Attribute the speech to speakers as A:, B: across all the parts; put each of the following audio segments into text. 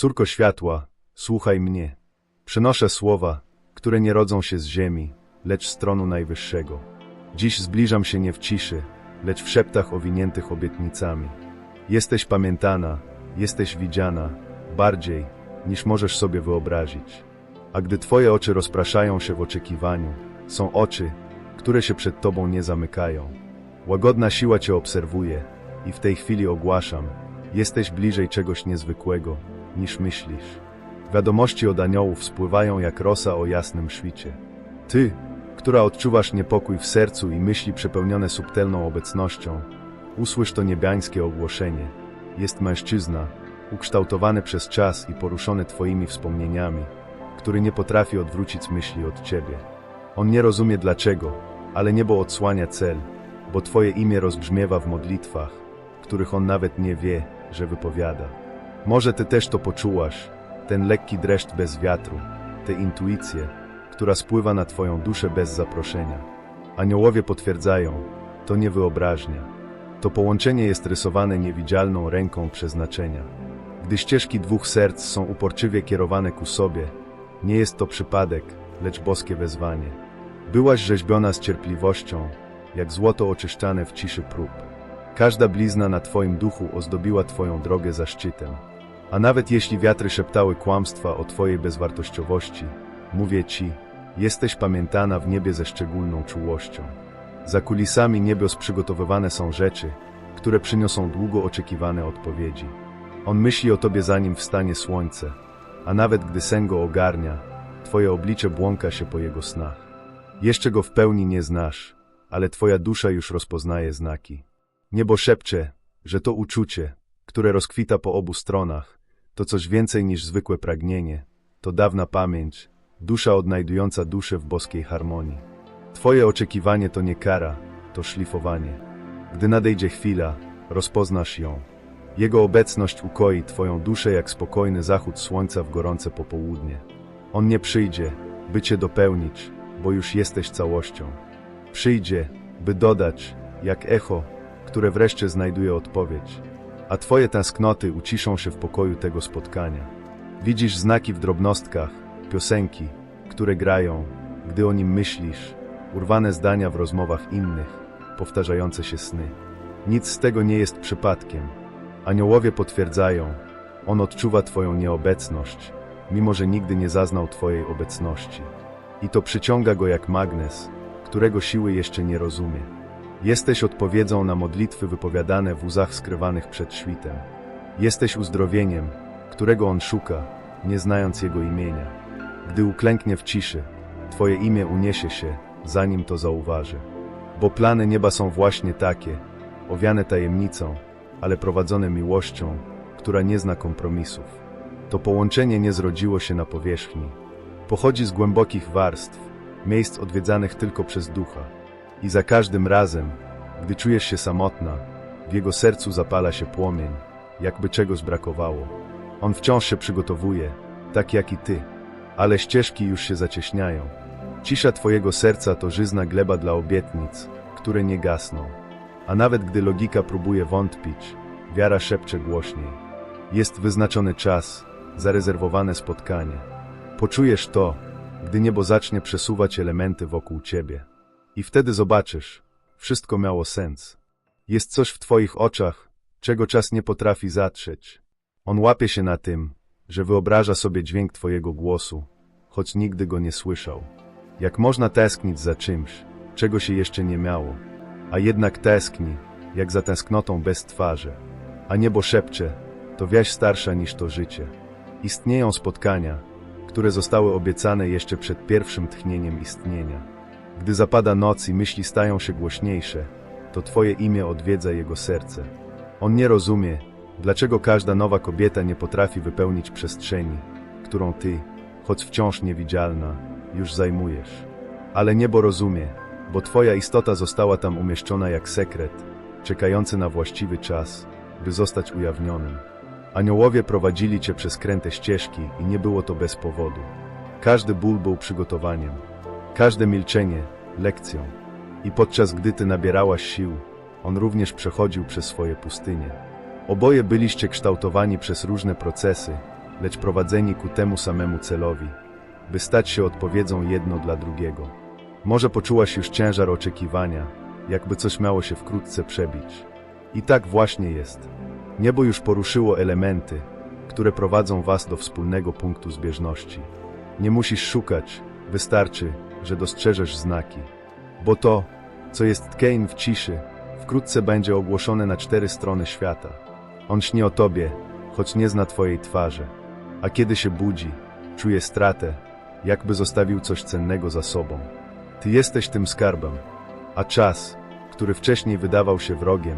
A: Córko światła, słuchaj mnie. Przynoszę słowa, które nie rodzą się z ziemi, lecz z tronu Najwyższego. Dziś zbliżam się nie w ciszy, lecz w szeptach owiniętych obietnicami. Jesteś pamiętana, jesteś widziana, bardziej, niż możesz sobie wyobrazić. A gdy Twoje oczy rozpraszają się w oczekiwaniu, są oczy, które się przed Tobą nie zamykają. Łagodna siła Cię obserwuje i w tej chwili ogłaszam, jesteś bliżej czegoś niezwykłego, niż myślisz. Wiadomości od aniołów spływają jak rosa o jasnym świcie. Ty, która odczuwasz niepokój w sercu i myśli przepełnione subtelną obecnością, usłysz to niebiańskie ogłoszenie. Jest mężczyzna, ukształtowany przez czas i poruszony Twoimi wspomnieniami, który nie potrafi odwrócić myśli od Ciebie. On nie rozumie dlaczego, ale niebo odsłania cel, bo Twoje imię rozbrzmiewa w modlitwach, których on nawet nie wie, że wypowiada. Może Ty też to poczułaś, ten lekki dreszcz bez wiatru, tę intuicję, która spływa na Twoją duszę bez zaproszenia. Aniołowie potwierdzają, to nie wyobraźnia. To połączenie jest rysowane niewidzialną ręką przeznaczenia. Gdy ścieżki dwóch serc są uporczywie kierowane ku sobie, nie jest to przypadek, lecz boskie wezwanie. Byłaś rzeźbiona z cierpliwością, jak złoto oczyszczane w ciszy prób. Każda blizna na Twoim duchu ozdobiła Twoją drogę zaszczytem. A nawet jeśli wiatry szeptały kłamstwa o Twojej bezwartościowości, mówię Ci, jesteś pamiętana w niebie ze szczególną czułością. Za kulisami niebios przygotowywane są rzeczy, które przyniosą długo oczekiwane odpowiedzi. On myśli o Tobie zanim wstanie słońce, a nawet gdy sen go ogarnia, Twoje oblicze błąka się po jego snach. Jeszcze go w pełni nie znasz, ale Twoja dusza już rozpoznaje znaki. Niebo szepcze, że to uczucie, które rozkwita po obu stronach, to coś więcej niż zwykłe pragnienie, to dawna pamięć, dusza odnajdująca duszę w boskiej harmonii. Twoje oczekiwanie to nie kara, to szlifowanie. Gdy nadejdzie chwila, rozpoznasz ją. Jego obecność ukoi Twoją duszę jak spokojny zachód słońca w gorące popołudnie. On nie przyjdzie, by Cię dopełnić, bo już jesteś całością. Przyjdzie, by dodać, jak echo, które wreszcie znajduje odpowiedź. A Twoje tęsknoty uciszą się w pokoju tego spotkania. Widzisz znaki w drobnostkach, piosenki, które grają, gdy o nim myślisz, urwane zdania w rozmowach innych, powtarzające się sny. Nic z tego nie jest przypadkiem. Aniołowie potwierdzają, on odczuwa Twoją nieobecność, mimo że nigdy nie zaznał Twojej obecności. I to przyciąga go jak magnes, którego siły jeszcze nie rozumie. Jesteś odpowiedzią na modlitwy wypowiadane w łzach skrywanych przed świtem. Jesteś uzdrowieniem, którego on szuka, nie znając jego imienia. Gdy uklęknie w ciszy, Twoje imię uniesie się, zanim to zauważy. Bo plany nieba są właśnie takie, owiane tajemnicą, ale prowadzone miłością, która nie zna kompromisów. To połączenie nie zrodziło się na powierzchni. Pochodzi z głębokich warstw, miejsc odwiedzanych tylko przez ducha. I za każdym razem, gdy czujesz się samotna, w jego sercu zapala się płomień, jakby czegoś brakowało. On wciąż się przygotowuje, tak jak i ty, ale ścieżki już się zacieśniają. Cisza twojego serca to żyzna gleba dla obietnic, które nie gasną. A nawet gdy logika próbuje wątpić, wiara szepcze głośniej. Jest wyznaczony czas, zarezerwowane spotkanie. Poczujesz to, gdy niebo zacznie przesuwać elementy wokół ciebie. I wtedy zobaczysz, wszystko miało sens. Jest coś w twoich oczach, czego czas nie potrafi zatrzeć. On łapie się na tym, że wyobraża sobie dźwięk twojego głosu, choć nigdy go nie słyszał. Jak można tęsknić za czymś, czego się jeszcze nie miało, a jednak tęskni, jak za tęsknotą bez twarzy. A niebo szepcze, to wiaź starsza niż to życie. Istnieją spotkania, które zostały obiecane jeszcze przed pierwszym tchnieniem istnienia. Gdy zapada noc i myśli stają się głośniejsze, to Twoje imię odwiedza jego serce. On nie rozumie, dlaczego każda nowa kobieta nie potrafi wypełnić przestrzeni, którą Ty, choć wciąż niewidzialna, już zajmujesz. Ale niebo rozumie, bo Twoja istota została tam umieszczona jak sekret, czekający na właściwy czas, by zostać ujawnionym. Aniołowie prowadzili Cię przez kręte ścieżki i nie było to bez powodu. Każdy ból był przygotowaniem, każde milczenie lekcją. I podczas gdy Ty nabierałaś sił, On również przechodził przez swoje pustynie. Oboje byliście kształtowani przez różne procesy, lecz prowadzeni ku temu samemu celowi, by stać się odpowiedzią jedno dla drugiego. Może poczułaś już ciężar oczekiwania, jakby coś miało się wkrótce przebić. I tak właśnie jest. Niebo już poruszyło elementy, które prowadzą was do wspólnego punktu zbieżności. Nie musisz szukać, wystarczy, że dostrzeżesz znaki. Bo to, co jest Tkane w ciszy, wkrótce będzie ogłoszone na cztery strony świata. On śni o tobie, choć nie zna twojej twarzy. A kiedy się budzi, czuje stratę, jakby zostawił coś cennego za sobą. Ty jesteś tym skarbem, a czas, który wcześniej wydawał się wrogiem,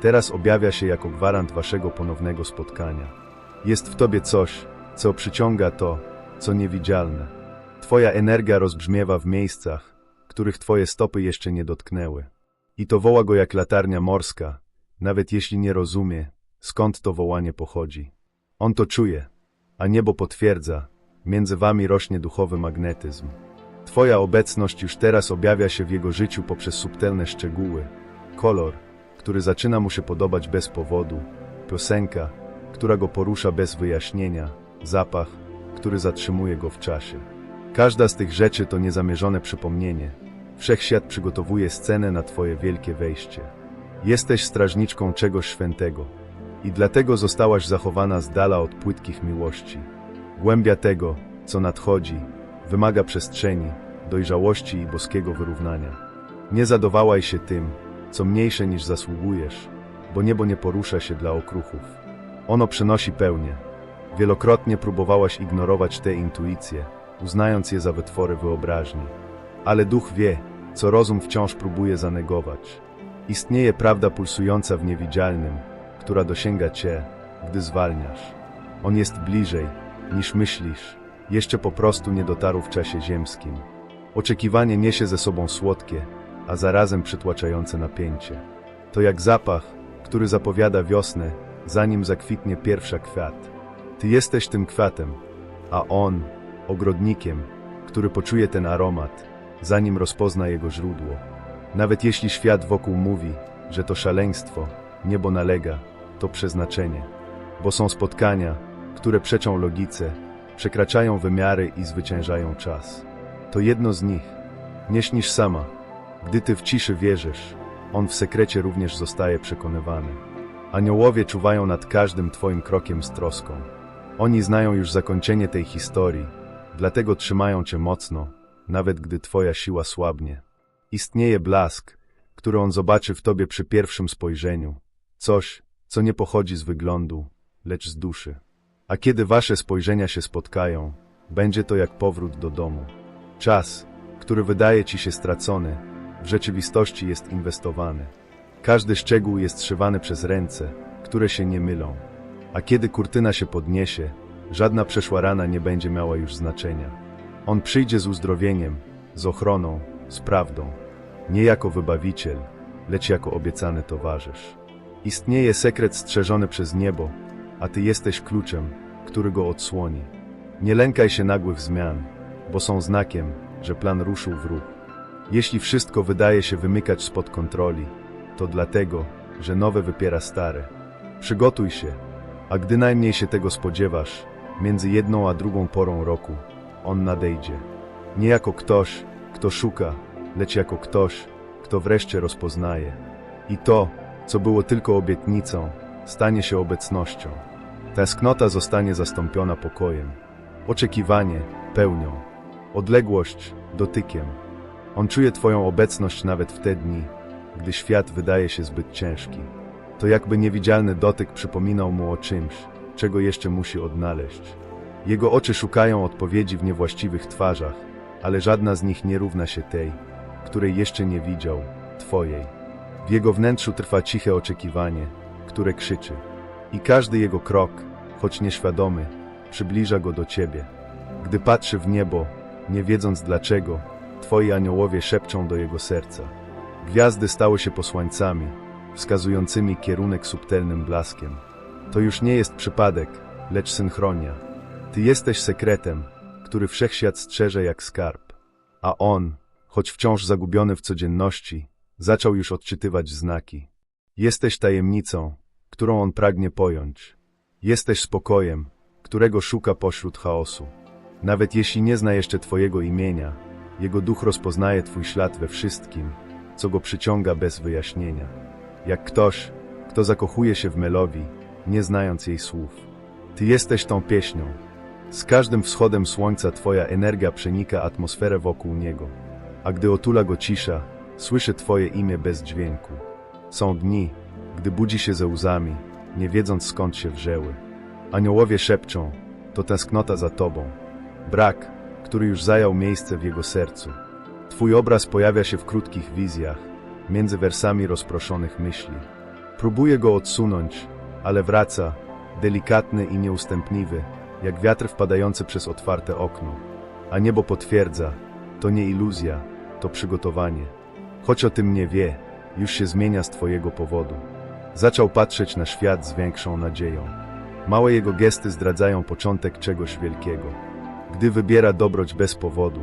A: teraz objawia się jako gwarant waszego ponownego spotkania. Jest w tobie coś, co przyciąga to, co niewidzialne. Twoja energia rozbrzmiewa w miejscach, których twoje stopy jeszcze nie dotknęły. I to woła go jak latarnia morska, nawet jeśli nie rozumie, skąd to wołanie pochodzi. On to czuje, a niebo potwierdza, między wami rośnie duchowy magnetyzm. Twoja obecność już teraz objawia się w jego życiu poprzez subtelne szczegóły, kolor, który zaczyna mu się podobać bez powodu, piosenka, która go porusza bez wyjaśnienia, zapach, który zatrzymuje go w czasie. Każda z tych rzeczy to niezamierzone przypomnienie. Wszechświat przygotowuje scenę na Twoje wielkie wejście. Jesteś strażniczką czegoś świętego i dlatego zostałaś zachowana z dala od płytkich miłości. Głębia tego, co nadchodzi, wymaga przestrzeni, dojrzałości i boskiego wyrównania. Nie zadowalaj się tym, co mniejsze niż zasługujesz, bo niebo nie porusza się dla okruchów. Ono przynosi pełnię. Wielokrotnie próbowałaś ignorować te intuicje, uznając je za wytwory wyobraźni. Ale duch wie, co rozum wciąż próbuje zanegować. Istnieje prawda pulsująca w niewidzialnym, która dosięga cię, gdy zwalniasz. On jest bliżej, niż myślisz, jeszcze po prostu nie dotarł w czasie ziemskim. Oczekiwanie niesie ze sobą słodkie, a zarazem przytłaczające napięcie. To jak zapach, który zapowiada wiosnę, zanim zakwitnie pierwsza kwiat. Ty jesteś tym kwiatem, a on ogrodnikiem, który poczuje ten aromat, zanim rozpozna jego źródło. Nawet jeśli świat wokół mówi, że to szaleństwo, niebo nalega, to przeznaczenie. Bo są spotkania, które przeczą logice, przekraczają wymiary i zwyciężają czas. To jedno z nich. Nie śnisz sama. Gdy ty w ciszy wierzysz, on w sekrecie również zostaje przekonywany. Aniołowie czuwają nad każdym twoim krokiem z troską. Oni znają już zakończenie tej historii, dlatego trzymają cię mocno, nawet gdy twoja siła słabnie. Istnieje blask, który on zobaczy w tobie przy pierwszym spojrzeniu. Coś, co nie pochodzi z wyglądu, lecz z duszy. A kiedy wasze spojrzenia się spotkają, będzie to jak powrót do domu. Czas, który wydaje ci się stracony, w rzeczywistości jest inwestowany. Każdy szczegół jest szywany przez ręce, które się nie mylą. A kiedy kurtyna się podniesie, żadna przeszła rana nie będzie miała już znaczenia. On przyjdzie z uzdrowieniem, z ochroną, z prawdą. Nie jako wybawiciel, lecz jako obiecany towarzysz. Istnieje sekret strzeżony przez niebo, a ty jesteś kluczem, który go odsłoni. Nie lękaj się nagłych zmian, bo są znakiem, że plan ruszył w ruch. Jeśli wszystko wydaje się wymykać spod kontroli, to dlatego, że nowe wypiera stare. Przygotuj się, a gdy najmniej się tego spodziewasz, między jedną a drugą porą roku, on nadejdzie. Nie jako ktoś, kto szuka, lecz jako ktoś, kto wreszcie rozpoznaje. I to, co było tylko obietnicą, stanie się obecnością. Tęsknota zostanie zastąpiona pokojem. Oczekiwanie pełnią. Odległość dotykiem. On czuje Twoją obecność nawet w te dni, gdy świat wydaje się zbyt ciężki. To jakby niewidzialny dotyk przypominał mu o czymś, czego jeszcze musi odnaleźć. Jego oczy szukają odpowiedzi w niewłaściwych twarzach, ale żadna z nich nie równa się tej, której jeszcze nie widział, Twojej. W jego wnętrzu trwa ciche oczekiwanie, które krzyczy. I każdy jego krok, choć nieświadomy, przybliża go do Ciebie. Gdy patrzy w niebo, nie wiedząc dlaczego, Twoi aniołowie szepczą do jego serca. Gwiazdy stały się posłańcami, wskazującymi kierunek subtelnym blaskiem. To już nie jest przypadek, lecz synchronia. Ty jesteś sekretem, który wszechświat strzeże jak skarb. A on, choć wciąż zagubiony w codzienności, zaczął już odczytywać znaki. Jesteś tajemnicą, którą on pragnie pojąć. Jesteś spokojem, którego szuka pośród chaosu. Nawet jeśli nie zna jeszcze Twojego imienia, jego duch rozpoznaje Twój ślad we wszystkim, co go przyciąga bez wyjaśnienia. Jak ktoś, kto zakochuje się w melodii, nie znając jej słów. Ty jesteś tą pieśnią. Z każdym wschodem słońca Twoja energia przenika atmosferę wokół niego, a gdy otula go cisza, słyszy Twoje imię bez dźwięku. Są dni, gdy budzi się ze łzami, nie wiedząc skąd się wrzęły. Aniołowie szepczą, to tęsknota za Tobą. Brak, który już zajął miejsce w jego sercu. Twój obraz pojawia się w krótkich wizjach, między wersami rozproszonych myśli. Próbuje go odsunąć, ale wraca, delikatny i nieustępliwy, jak wiatr wpadający przez otwarte okno. A niebo potwierdza, to nie iluzja, to przygotowanie. Choć o tym nie wie, już się zmienia z Twojego powodu. Zaczął patrzeć na świat z większą nadzieją. Małe jego gesty zdradzają początek czegoś wielkiego. Gdy wybiera dobroć bez powodu,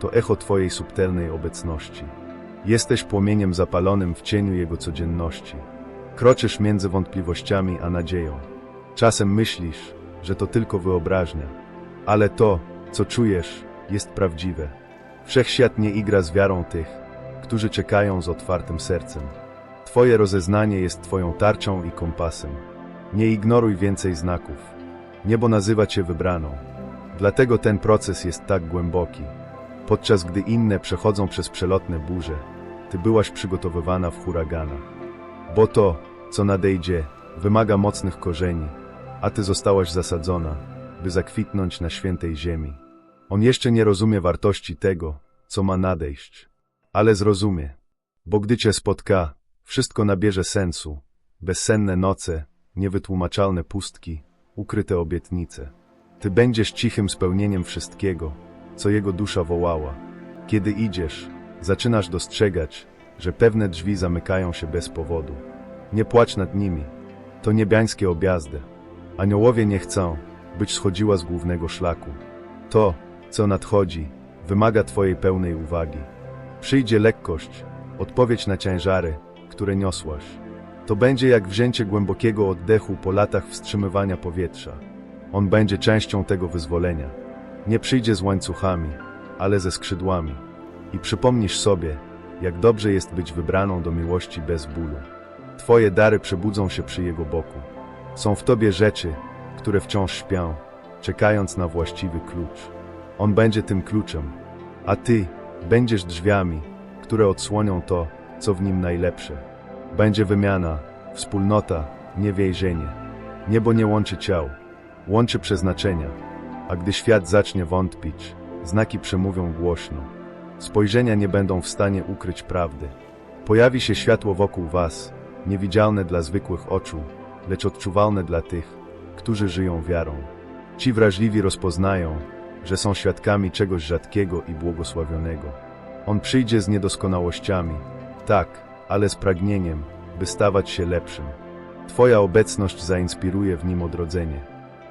A: to echo Twojej subtelnej obecności. Jesteś płomieniem zapalonym w cieniu Jego codzienności. Kroczysz między wątpliwościami a nadzieją. Czasem myślisz, że to tylko wyobraźnia, ale to, co czujesz, jest prawdziwe. Wszechświat nie igra z wiarą tych, którzy czekają z otwartym sercem. Twoje rozeznanie jest Twoją tarczą i kompasem. Nie ignoruj więcej znaków. Niebo nazywa Cię wybraną. Dlatego ten proces jest tak głęboki. Podczas gdy inne przechodzą przez przelotne burze, Ty byłaś przygotowywana w huraganach. Bo to, co nadejdzie, wymaga mocnych korzeni, a Ty zostałaś zasadzona, by zakwitnąć na świętej ziemi. On jeszcze nie rozumie wartości tego, co ma nadejść, ale zrozumie, bo gdy Cię spotka, wszystko nabierze sensu, bezsenne noce, niewytłumaczalne pustki, ukryte obietnice. Ty będziesz cichym spełnieniem wszystkiego, co jego dusza wołała. Kiedy idziesz, zaczynasz dostrzegać, że pewne drzwi zamykają się bez powodu. Nie płacz nad nimi. To niebiańskie objazdy. Aniołowie nie chcą, byś schodziła z głównego szlaku. To, co nadchodzi, wymaga Twojej pełnej uwagi. Przyjdzie lekkość, odpowiedź na ciężary, które niosłaś. To będzie jak wzięcie głębokiego oddechu po latach wstrzymywania powietrza. On będzie częścią tego wyzwolenia. Nie przyjdzie z łańcuchami, ale ze skrzydłami. I przypomnisz sobie, jak dobrze jest być wybraną do miłości bez bólu. Twoje dary przebudzą się przy jego boku. Są w tobie rzeczy, które wciąż śpią, czekając na właściwy klucz. On będzie tym kluczem, a ty będziesz drzwiami, które odsłonią to, co w nim najlepsze. Będzie wymiana, wspólnota, nie więzienie. Niebo nie łączy ciał, łączy przeznaczenia, a gdy świat zacznie wątpić, znaki przemówią głośno. Spojrzenia nie będą w stanie ukryć prawdy. Pojawi się światło wokół was, niewidzialne dla zwykłych oczu, lecz odczuwalne dla tych, którzy żyją wiarą. Ci wrażliwi rozpoznają, że są świadkami czegoś rzadkiego i błogosławionego. On przyjdzie z niedoskonałościami, tak, ale z pragnieniem, by stawać się lepszym. Twoja obecność zainspiruje w nim odrodzenie.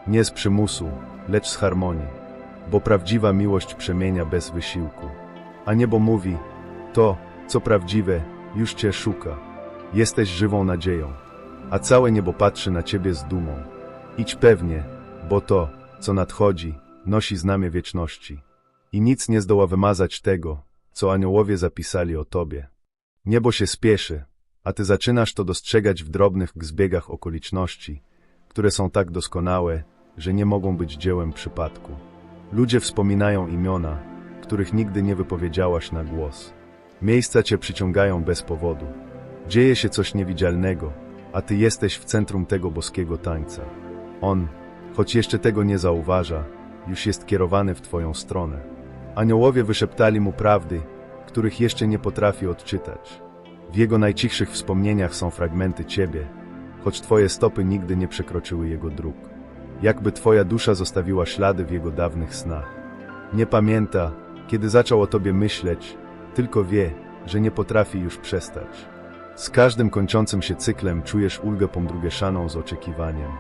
A: Nie z przymusu, lecz z harmonii, bo prawdziwa miłość przemienia bez wysiłku. A niebo mówi, to, co prawdziwe, już Cię szuka. Jesteś żywą nadzieją, a całe niebo patrzy na Ciebie z dumą. Idź pewnie, bo to, co nadchodzi, nosi znamię wieczności. I nic nie zdoła wymazać tego, co aniołowie zapisali o Tobie. Niebo się spieszy, a Ty zaczynasz to dostrzegać w drobnych zbiegach okoliczności, które są tak doskonałe, że nie mogą być dziełem przypadku. Ludzie wspominają imiona, których nigdy nie wypowiedziałaś na głos. Miejsca Cię przyciągają bez powodu. Dzieje się coś niewidzialnego, a Ty jesteś w centrum tego boskiego tańca. On, choć jeszcze tego nie zauważa, już jest kierowany w Twoją stronę. Aniołowie wyszeptali mu prawdy, których jeszcze nie potrafi odczytać. W jego najcichszych wspomnieniach są fragmenty Ciebie, choć Twoje stopy nigdy nie przekroczyły jego dróg. Jakby Twoja dusza zostawiła ślady w jego dawnych snach. Nie pamięta, kiedy zaczął o Tobie myśleć, tylko wie, że nie potrafi już przestać. Z każdym kończącym się cyklem czujesz ulgę pomdrugieszaną z oczekiwaniem.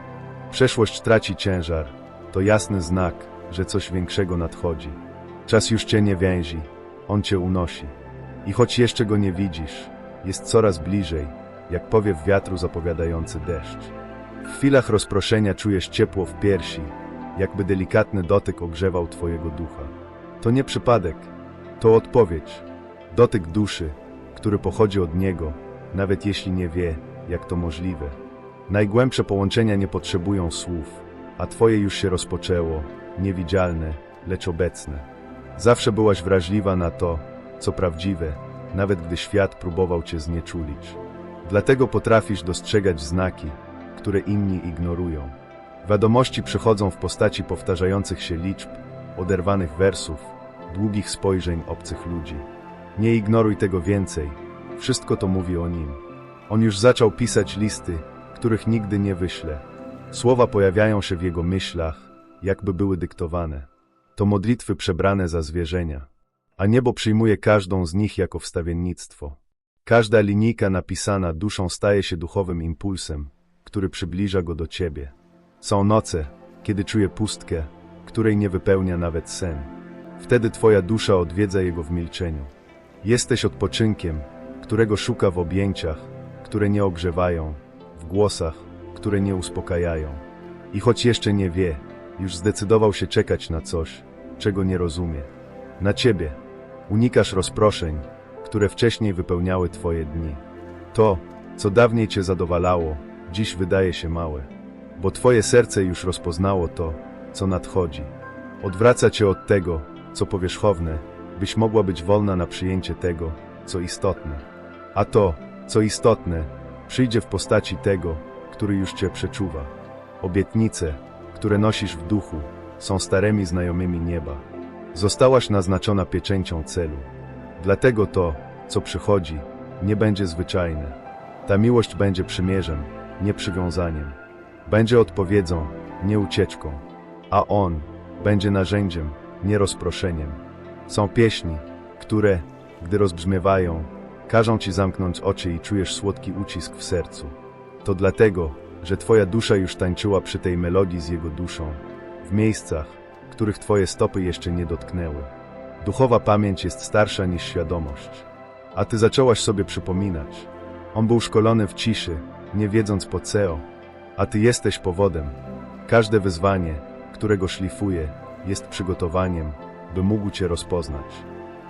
A: Przeszłość traci ciężar, to jasny znak, że coś większego nadchodzi. Czas już Cię nie więzi, On Cię unosi. I choć jeszcze Go nie widzisz, jest coraz bliżej, jak powiew wiatru zapowiadający deszcz. W chwilach rozproszenia czujesz ciepło w piersi, jakby delikatny dotyk ogrzewał twojego ducha. To nie przypadek, to odpowiedź. Dotyk duszy, który pochodzi od Niego, nawet jeśli nie wie, jak to możliwe. Najgłębsze połączenia nie potrzebują słów, a Twoje już się rozpoczęło, niewidzialne, lecz obecne. Zawsze byłaś wrażliwa na to, co prawdziwe, nawet gdy świat próbował Cię znieczulić. Dlatego potrafisz dostrzegać znaki, które inni ignorują. Wiadomości przychodzą w postaci powtarzających się liczb, oderwanych wersów, długich spojrzeń obcych ludzi. Nie ignoruj tego więcej, wszystko to mówi o nim. On już zaczął pisać listy, których nigdy nie wyśle. Słowa pojawiają się w jego myślach, jakby były dyktowane. To modlitwy przebrane za zwierzenia, a niebo przyjmuje każdą z nich jako wstawiennictwo. Każda linijka napisana duszą staje się duchowym impulsem, który przybliża go do ciebie. Są noce, kiedy czuje pustkę, której nie wypełnia nawet sen. Wtedy twoja dusza odwiedza jego w milczeniu. Jesteś odpoczynkiem, którego szuka w objęciach, które nie ogrzewają, w głosach, które nie uspokajają. I choć jeszcze nie wie, już zdecydował się czekać na coś, czego nie rozumie. Na ciebie. Unikasz rozproszeń, które wcześniej wypełniały twoje dni. To, co dawniej cię zadowalało, dziś wydaje się małe, bo twoje serce już rozpoznało to, co nadchodzi. Odwraca cię od tego, co powierzchowne, byś mogła być wolna na przyjęcie tego, co istotne. A to, co istotne, przyjdzie w postaci tego, który już cię przeczuwa. Obietnice, które nosisz w duchu, są starymi znajomymi nieba. Zostałaś naznaczona pieczęcią celu. Dlatego to, co przychodzi, nie będzie zwyczajne. Ta miłość będzie przymierzem, nie przywiązaniem. Będzie odpowiedzią, nie ucieczką. A On będzie narzędziem, nie rozproszeniem. Są pieśni, które, gdy rozbrzmiewają, każą ci zamknąć oczy i czujesz słodki ucisk w sercu. To dlatego, że twoja dusza już tańczyła przy tej melodii z jego duszą, w miejscach, których twoje stopy jeszcze nie dotknęły. Duchowa pamięć jest starsza niż świadomość, a ty zaczęłaś sobie przypominać. On był szkolony w ciszy, nie wiedząc po co, a ty jesteś powodem. Każde wyzwanie, którego szlifuje, jest przygotowaniem, by mógł cię rozpoznać.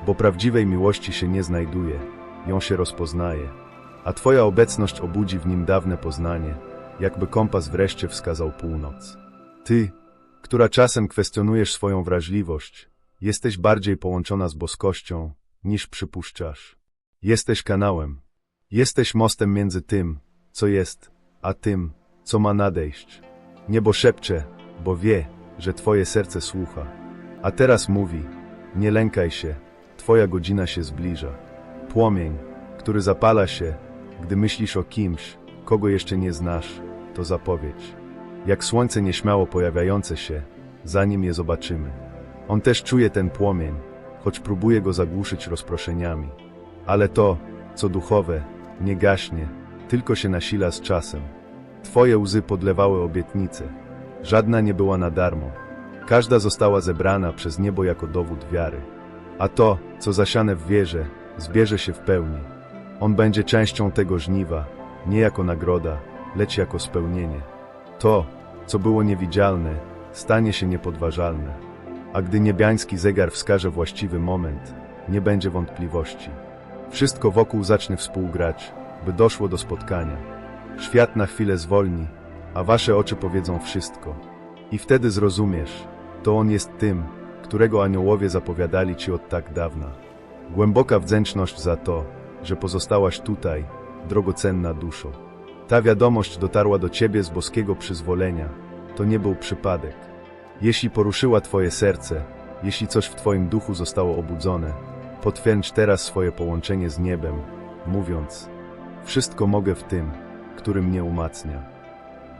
A: Bo prawdziwej miłości się nie znajduje, ją się rozpoznaje, a twoja obecność obudzi w nim dawne poznanie, jakby kompas wreszcie wskazał północ. Ty, która czasem kwestionujesz swoją wrażliwość, jesteś bardziej połączona z boskością, niż przypuszczasz. Jesteś kanałem. Jesteś mostem między tym, co jest, a tym, co ma nadejść. Niebo szepcze, bo wie, że twoje serce słucha. A teraz mówi, nie lękaj się, twoja godzina się zbliża. Płomień, który zapala się, gdy myślisz o kimś, kogo jeszcze nie znasz, to zapowiedź. Jak słońce nieśmiało pojawiające się, zanim je zobaczymy. On też czuje ten płomień, choć próbuje go zagłuszyć rozproszeniami. Ale to, co duchowe, nie gaśnie, tylko się nasila z czasem. Twoje łzy podlewały obietnice. Żadna nie była na darmo. Każda została zebrana przez niebo jako dowód wiary. A to, co zasiane w wierze, zbierze się w pełni. On będzie częścią tego żniwa, nie jako nagroda, lecz jako spełnienie. To, co było niewidzialne, stanie się niepodważalne. A gdy niebiański zegar wskaże właściwy moment, nie będzie wątpliwości. Wszystko wokół zacznie współgrać, by doszło do spotkania. Świat na chwilę zwolni, a wasze oczy powiedzą wszystko. I wtedy zrozumiesz, to On jest tym, którego aniołowie zapowiadali ci od tak dawna. Głęboka wdzięczność za to, że pozostałaś tutaj, drogocenna duszo. Ta wiadomość dotarła do ciebie z boskiego przyzwolenia. To nie był przypadek. Jeśli poruszyła twoje serce, jeśli coś w twoim duchu zostało obudzone, potwierdź teraz swoje połączenie z niebem, mówiąc: Wszystko mogę w tym, który mnie umacnia.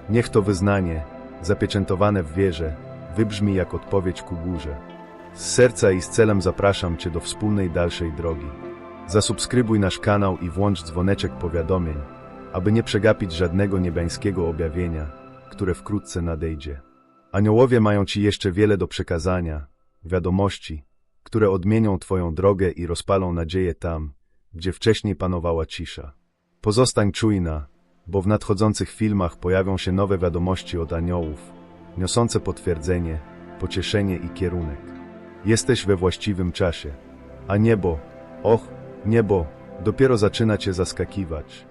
A: Niech to wyznanie, zapieczętowane w wierze, wybrzmi jak odpowiedź ku górze. Z serca i z celem zapraszam Cię do wspólnej dalszej drogi. Zasubskrybuj nasz kanał i włącz dzwoneczek powiadomień, aby nie przegapić żadnego niebiańskiego objawienia, które wkrótce nadejdzie. Aniołowie mają Ci jeszcze wiele do przekazania, wiadomości, które odmienią Twoją drogę i rozpalą nadzieję tam, gdzie wcześniej panowała cisza. Pozostań czujna, bo w nadchodzących filmach pojawią się nowe wiadomości od aniołów, niosące potwierdzenie, pocieszenie i kierunek. Jesteś we właściwym czasie, a niebo, och, niebo, dopiero zaczyna cię zaskakiwać.